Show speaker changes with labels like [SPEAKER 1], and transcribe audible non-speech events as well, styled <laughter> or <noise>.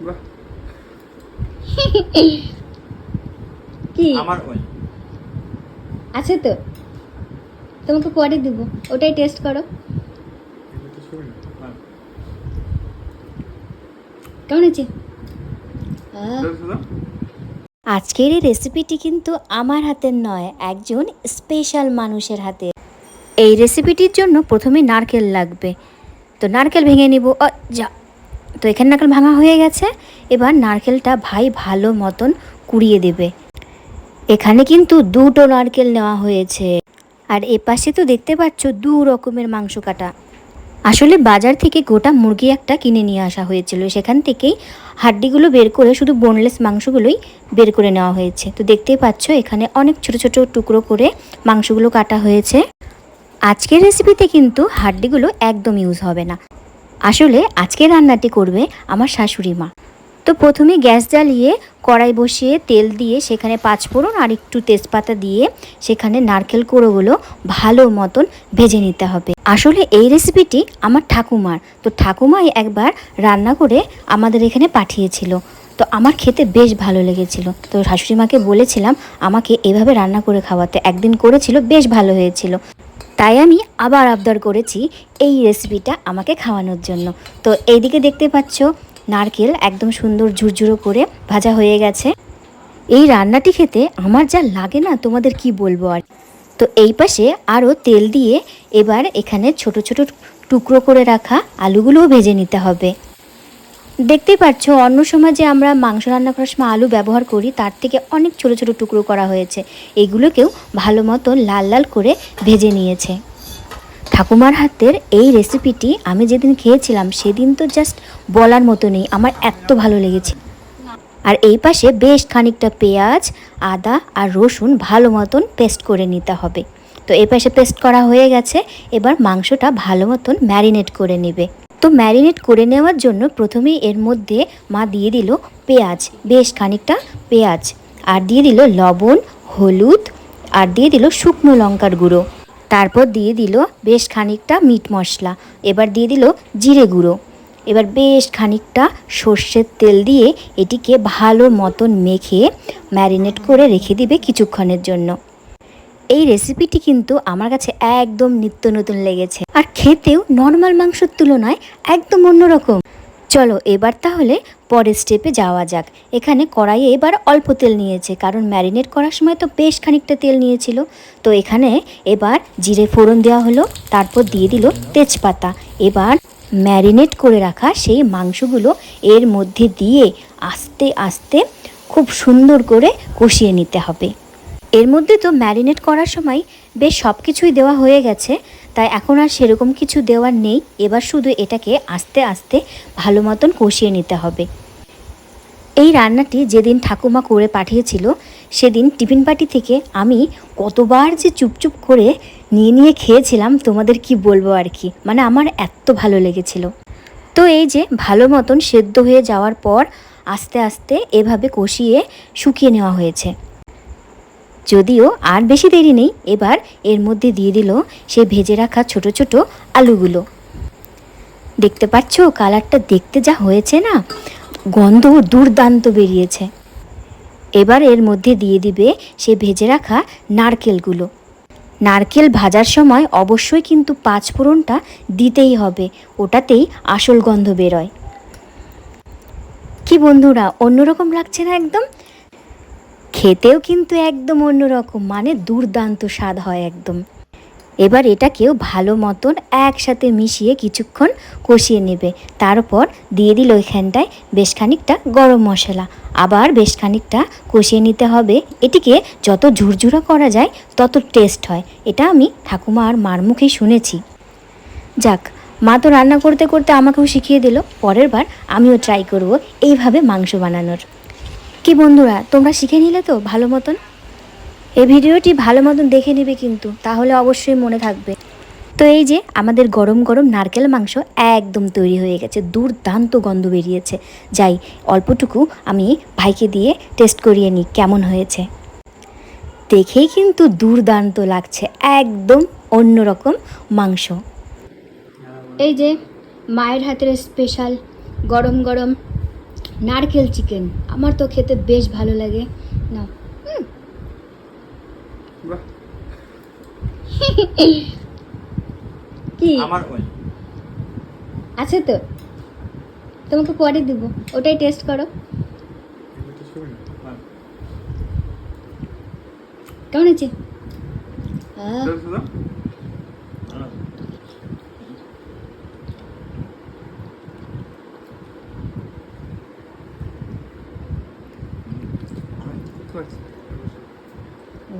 [SPEAKER 1] বাহ, <laughs>
[SPEAKER 2] কি?
[SPEAKER 1] আমার ওই।
[SPEAKER 2] আছে তো। তোমাকে পরে দিব। ওটাই টেস্ট করো। কেমন আছে। আজকের এই রেসিপিটি কিন্তু আমার হাতের নয় একজন স্পেশাল মানুষের হাতে এই রেসিপিটির জন্য প্রথমে নারকেল লাগবে। তো নারকেল ভেঙে নিব। ও, যা। তো এখানে নারকেল ভাঙা হয়ে গেছে। এবার নারকেলটা ভাই ভালো মতন কুড়িয়ে দেবে। এখানে কিন্তু দুটো নারকেল নেওয়া হয়েছে। আর এ পাশে তো দেখতে পাচ্ছ দু রকমের মাংস কাটা। আসলে বাজার থেকে গোটা মুরগি একটা কিনে নিয়ে আসা হয়েছিল। সেখান থেকেই হাড্ডিগুলো বের করে শুধু বোনলেস মাংসগুলোই বের করে নেওয়া হয়েছে। তো দেখতেই পাচ্ছ এখানে অনেক ছোট ছোট টুকরো করে মাংসগুলো কাটা হয়েছে। আজকের রেসিপিতে কিন্তু হাড্ডিগুলো একদম ইউজ হবে না। আসলে আজকে রান্নাটি করবে আমার শাশুড়ি মা। তো প্রথমে গ্যাস জ্বালিয়ে কড়াই বসিয়ে তেল দিয়ে সেখানে পাঁচফোড়ন আর একটু তেজপাতা দিয়ে সেখানে নারকেল কোড়োগুলো ভালো মতন ভেজে নিতে হবে। আসলে এই রেসিপিটি আমার ঠাকুমার। তো ঠাকুমাই একবার রান্না করে আমাদের এখানে পাঠিয়েছিল। তো আমার খেতে বেশ ভালো লেগেছিল। তো শাশুড়ি মাকে বলেছিলাম, আমাকে এভাবে রান্না করে খাওয়াতে। একদিন করেছিল, বেশ ভালো হয়েছিল। তাই আমি আবার আবদার করেছি এই রেসিপিটা আমাকে খাওয়ানোর জন্য। তো এইদিকে দেখতে পাচ্ছ, নারকেল একদম সুন্দর ঝুরঝুরো করে ভাজা হয়ে গেছে। এই রান্নাটি খেতে আমার যা লাগে না, তোমাদের কি বলব আর? তো এই পাশে আরও তেল দিয়ে এবার এখানে ছোট ছোট টুকরো করে রাখা আলুগুলোও ভেজে নিতে হবে। দেখতেই পাচ্ছ অন্য সময় যে আমরা মাংস রান্না করার সময় আলু ব্যবহার করি, তার থেকে অনেক ছোট ছোট টুকরো করা হয়েছে। এগুলোকেও ভালো মতো লাল লাল করে ভেজে নিয়েছে। ঠাকুমার হাতের এই রেসিপিটি আমি যেদিন খেয়েছিলাম, সেদিন তো জাস্ট বলার মতো নেই, আমার এত ভালো লেগেছে। আর এই পাশে বেশ খানিকটা পেঁয়াজ, আদা আর রসুন ভালো মতন পেস্ট করে নিতে হবে। তো এই পাশে পেস্ট করা হয়ে গেছে, এবার মাংসটা ভালো মতন ম্যারিনেট করে নেবে। তো ম্যারিনেট করে নেওয়ার জন্য প্রথমেই এর মধ্যে মা দিয়ে দিল পেঁয়াজ, বেশ খানিকটা পেঁয়াজ। আর দিয়ে দিল লবণ, হলুদ, আর দিয়ে দিল শুকনো লঙ্কার গুঁড়ো। তারপর দিয়ে দিল বেশ খানিকটা মিট মশলা। এবার দিয়ে দিল জিরে গুঁড়ো। এবার বেশ খানিকটা সর্ষের তেল দিয়ে এটিকে ভালো মতন মেখে ম্যারিনেট করে রেখে দিবে কিছুক্ষণের জন্য। এই রেসিপিটি কিন্তু আমার কাছে একদম নিত্য নতুন লেগেছে। আর খেতেও নর্মাল মাংসের তুলনায় একদম অন্যরকম। চলো এবার তাহলে পরের স্টেপে যাওয়া যাক। এখানে কড়াইয়ে এবার অল্প তেল নিয়েছে, কারণ ম্যারিনেট করার সময় তো বেশ খানিকটা তেল নিয়েছিল। তো এখানে এবার জিরে ফোড়ন দেওয়া হলো, তারপর দিয়ে দিল তেজপাতা। এবার ম্যারিনেট করে রাখা সেই মাংসগুলো এর মধ্যে দিয়ে আস্তে আস্তে খুব সুন্দর করে কষিয়ে নিতে হবে। এর মধ্যে তো ম্যারিনেট করার সময় বেশ সব কিছুই দেওয়া হয়ে গেছে। তাই এখন আর সেরকম কিছু দেওয়ার নেই। এবার শুধু এটাকে আস্তে আস্তে ভালো মতন কষিয়ে নিতে হবে। এই রান্নাটি যেদিন ঠাকুমা করে পাঠিয়েছিল, সেদিন টিফিন পার্টি থেকে আমি কতবার যে চুপচুপ করে নিয়ে নিয়ে খেয়েছিলাম, তোমাদের কি বলব আর কি? মানে আমার এত ভালো লেগেছিল। তো এই যে ভালো মতন সেদ্ধ হয়ে যাওয়ার পর আস্তে আস্তে এভাবে কষিয়ে শুকিয়ে নেওয়া হয়েছে। যদিও আর বেশি দেরি নেই, এবার এর মধ্যে দিয়ে দিল সে ভেজে রাখা ছোট ছোট আলুগুলো। দেখতে পাচ্ছ, কালারটা দেখতে যা হয়েছে না, গন্ধ দুর্দান্ত বেরিয়েছে। এবার এর মধ্যে দিয়ে দিবে সে ভেজে রাখা নারকেলগুলো। নারকেল ভাজার সময় অবশ্যই কিন্তু পাঁচ পাঁচফোড়নটা দিতেই হবে, ওটাতেই আসল গন্ধ বেরোয়। কি বন্ধুরা, অন্যরকম লাগছে না একদম? খেতেও কিন্তু একদম অন্যরকম মানে দুর্দান্ত স্বাদ হয় একদম। এবার এটাকেও ভালো মতন একসাথে মিশিয়ে কিছুক্ষণ কষিয়ে নেবে। তারপর দিয়ে দিল এখানটায় বেশ খানিকটা গরম মশলা। আবার বেশ খানিকটা কষিয়ে নিতে হবে। এটিকে যত ঝুরঝুরা করা যায়, তত টেস্ট হয়। এটা আমি ঠাকুমা আর মার মুখেই শুনেছি। যাক, মা তো রান্না করতে করতে আমাকেও শিখিয়ে দিল। পরের বার আমিও ট্রাই করব এইভাবে মাংস বানানোর। কি বন্ধুরা, তোমরা শিখে নিলে তো ভালো মতন? এই ভিডিওটি ভালো মতন দেখে নেবে কিন্তু, তাহলে অবশ্যই মনে থাকবে। তো এই যে, আমাদের গরম গরম নারকেল মাংস একদম তৈরি হয়ে গেছে, দুর্দান্ত গন্ধ বেরিয়েছে। যাই, অল্পটুকু আমি ভাইকে দিয়ে টেস্ট করিয়ে নিই, কেমন হয়েছে। দেখেই কিন্তু দুর্দান্ত লাগছে, একদম অন্যরকম মাংস। এই যে, মায়ের হাতের স্পেশাল গরম গরম নারকেল চিকেন। আমার তো খেতে বেশ ভালো লাগে। না <laughs> কি? আছে তো? তোমাকে পরে দিব। ওটাই টেস্ট করো।
[SPEAKER 1] হ্যাঁ।
[SPEAKER 2] কেমন আছে
[SPEAKER 1] হুম, খুব ভালো।
[SPEAKER 2] ও